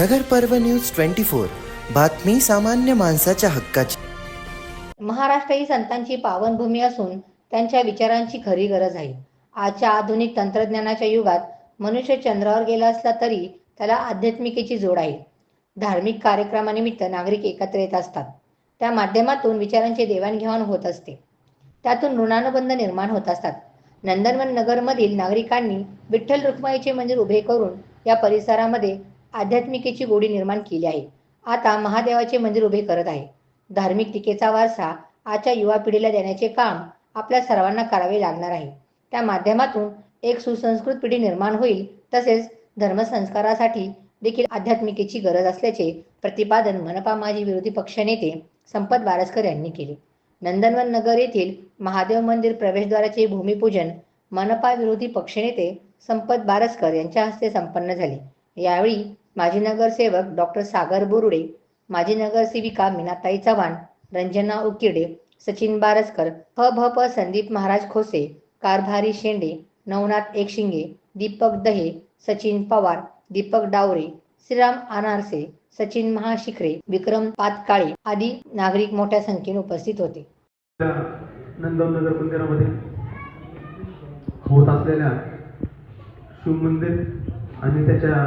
नगर पर्व news twenty four. बातमी सामान्य माणसाच्या हक्काची. महाराष्ट्र ही संतांची पावनभूमी असून त्यांच्या विचारांची खरी गरज आहे. आजच्या आधुनिक तंत्रज्ञानाच्या युगात मनुष्य चंद्रावर गेला असला तरी त्याला आध्यात्मिकेची जोड आहे. धार्मिक कार्यक्रमानिमित्त नागरिक एकत्र येत असतात. त्या माध्यमातून विचारांची देवाणघेवाण होत असते. त्यातून ऋणानुबंध निर्माण होत असतात. नंदनवन नगरमधील नागरिकांनी विठ्ठल रुक्माईचे मंदिर उभे करून या परिसरामध्ये आध्यात्मिकेची गोडी निर्माण केली आहे. आता महादेवाचे मंदिर उभे करत आहे. धार्मिक टीकेचा वारसा आजच्या युवा पिढीला देण्याचे काम आपल्या सर्वांना करावे लागणार आहे. त्या माध्यमातून एक सुसंस्कृत पिढी निर्माण होईल तसेच धर्मसंस्कारासाठी देखील आध्यात्मिकेची गरज असल्याचे प्रतिपादन मनपा माजी विरोधी पक्षनेते संपत बारसकर यांनी केले. नंदनवन नगर येथील महादेव मंदिर प्रवेशद्वाराचे भूमिपूजन मनपा विरोधी पक्षनेते संपत बारसकर यांच्या हस्ते संपन्न झाले. यावेळी माजी नगरसेवक डॉक्टर सागर बोरुडे माजी नगरसेविका मीनाताई चव्हाण रंजना उकिरडे सचिन बारसकर ह भ प संदीप महाराज खोसे कारभारी शेंडे नवनाथ एकशिंगे दीपक दहे सचिन पवार दीपक डावरे श्रीराम आनारसे सचिन महाशिखरे विक्रम पातकाळे आदी नागरिक मोठ्या संख्येने उपस्थित होते. नंदनगर मंदिरामध्ये होत असलेल्या शिवमंदिर आणि त्याच्या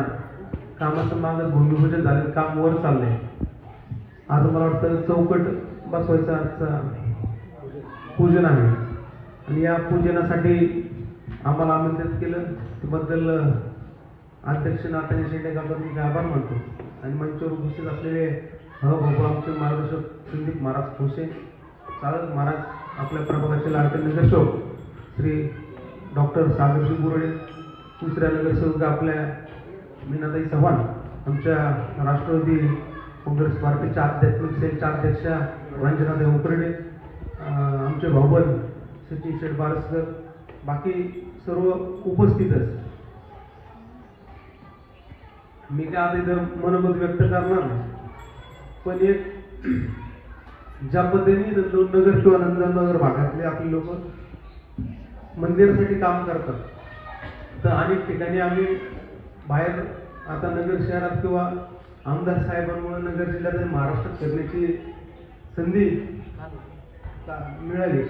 कामाचं माझं भूमिपूजन झालं काम वर चाललंय. आज मला वाटतं चौकट बसवायचं आजचा पूजन आहे. आणि या पूजनासाठी आम्हाला आमंत्रित केलं. त्याबद्दल अध्यक्ष नाथानी शेंडेगावकर मी आभार मानतो. आणि मंचावर उपस्थित असलेले ह बाबा आमचे मार्गदर्शक संदीप महाराज खोसे चालक महाराज आपल्या प्रभागाचे लाडके नगरसेवक श्री डॉक्टर सागरजी बोरडे तिसऱ्या नगरसेवक आपल्या मीनाताई चव्हाण आमच्या राष्ट्रवादी काँग्रेस पार्टीच्या आध्यात्मिक सेलच्या अध्यक्षा रंजनाताई उकरडे आमचे भाऊबल सचिन शेठ बारसकर बाकी सर्व उपस्थितच मी काय आता इथं मनोगत व्यक्त करणार पण एक ज्या पद्धतीने नंदनगर किंवा नंदनगर भागातले आपले लोक मंदिरासाठी काम करतात तर अनेक ठिकाणी आम्ही बाहेर आता नगर शहरात किंवा आमदार साहेबांमुळे नगर जिल्ह्यात महाराष्ट्रात फिरण्याची संधी का- मिळाली.